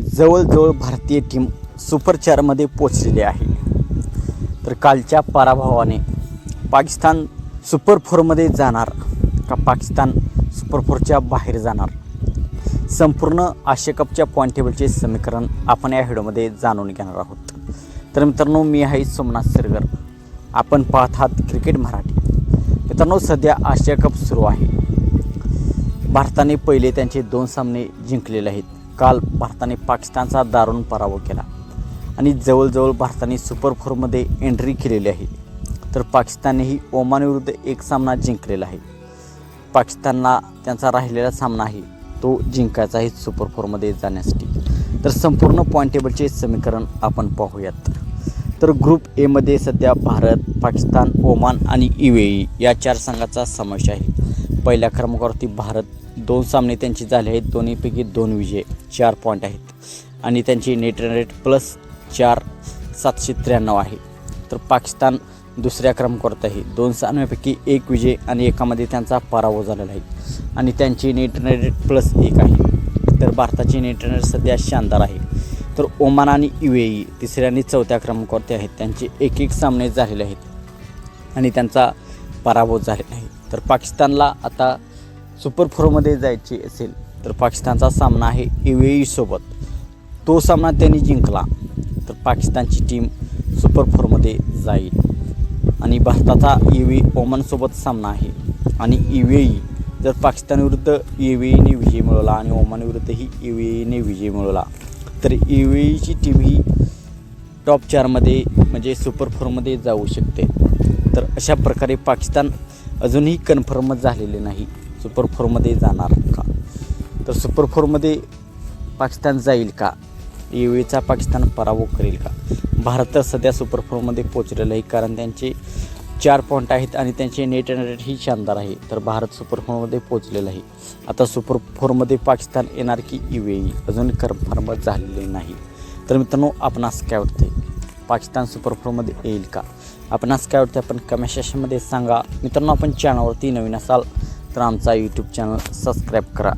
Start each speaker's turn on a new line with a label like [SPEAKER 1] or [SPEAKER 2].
[SPEAKER 1] जवळजवळ भारतीय team super चारमध्ये पोचलेली आहे. तर कालच्या पराभवाने पाकिस्तान सुपर फोरमध्ये जाणार का पाकिस्तान सुपर फोरच्या बाहेर जाणार? संपूर्ण आशिया कपच्या पॉईंट टेबलचे समीकरण आपण या व्हिडिओमध्ये जाणून घेणार आहोत. तर मित्रांनो मी आहे सोमनाथ सिरगर. आपण पाहत आहात क्रिकेट मराठी. मित्रांनो सध्या आशिया कप सुरू आहे. भारताने पहिले त्यांचे दोन सामने जिंकलेले आहेत. काल भारताने पाकिस्तानचा दारुण पराभव केला. आणि जवळजवळ भारताने सुपर फोरमध्ये एंट्री केलेली आहे. तर पाकिस्ताननेही ओमानविरुद्ध एक सामना जिंकलेला आहे. पाकिस्तानला त्यांचा राहिलेला सामना आहे तो जिंकायचा आहे सुपर फोरमध्ये जाण्यासाठी. तर संपूर्ण पॉईंट टेबलचे समीकरण आपण पाहूयात. तर ग्रुप एमध्ये सध्या भारत पाकिस्तान ओमान आणि युएई या चार संघाचा समावेश आहे. पहिल्या क्रमांकावरती भारत दोन सामने त्यांचे झाले आहेत. दोन्हीपैकी दोन विजय. चार पॉईंट आहेत. आणि त्यांची नेट रन रेट प्लस चार सातशे त्र्याण्णव आहे. तर पाकिस्तान दुसऱ्या क्रमांकावरती आहे. दोन सामन्यापैकी एक विजय आणि एकामध्ये त्यांचा पराभव झालेला आहे. आणि त्यांची नेट रन रेट प्लस एक आहे. तर भारताची नेट रन रेट सध्या शानदार आहे. तर ओमान आणि यू ए ई तिसऱ्या आणि चौथ्या क्रमांकावरती आहेत. त्यांचे एक एक सामने झालेले आहेत. आणि त्यांचा पराभव झालेला आहे. तर पाकिस्तानला आता सुपर फोरमध्ये जायचे असेल. तर पाकिस्तानचा सामना आहे युएई सोबत. तो सामना त्यांनी जिंकला. तर पाकिस्तानची टीम सुपर फोरमध्ये जाईल. आणि भारताचा युएई ओमनसोबत सामना आहे. आणि ई जर पाकिस्तानविरुद्ध युएईने विजय मिळवला आणि ओमानविरुद्धही ईने विजय मिळवला तर ईची टीम ही टॉप चारमध्ये म्हणजे सुपर फोरमध्ये जाऊ शकते. तर अशा प्रकारे पाकिस्तान अजूनही कन्फर्मच झालेले नाही. सुपर फोरमध्ये जाणार का? तर सुपर फोरमध्ये पाकिस्तान जाईल का? युएचा पाकिस्तान पराभव करेल का? भारत तर सध्या सुपर फोरमध्ये पोचलेलं आहे कारण त्यांचे चार पॉईंट आहेत आणि त्यांचे नेट अँड रेट ही शानदार आहे. तर भारत सुपर फोरमध्ये पोचलेलं आहे. आता सुपर फोरमध्ये पाकिस्तान येणार की युएई अजून कन्फर्म झालेले नाही. तर मित्रांनो आपणास काय वाटते पाकिस्तान सुपर फोरमध्ये येईल का? आपणास काय वाटते आपण कमेंट सेशनमध्ये सांगा. मित्रांनो आपण चॅनलवरती नवीन असाल तर आमचा यूट्यूब चॅनल सबस्क्राईब करा.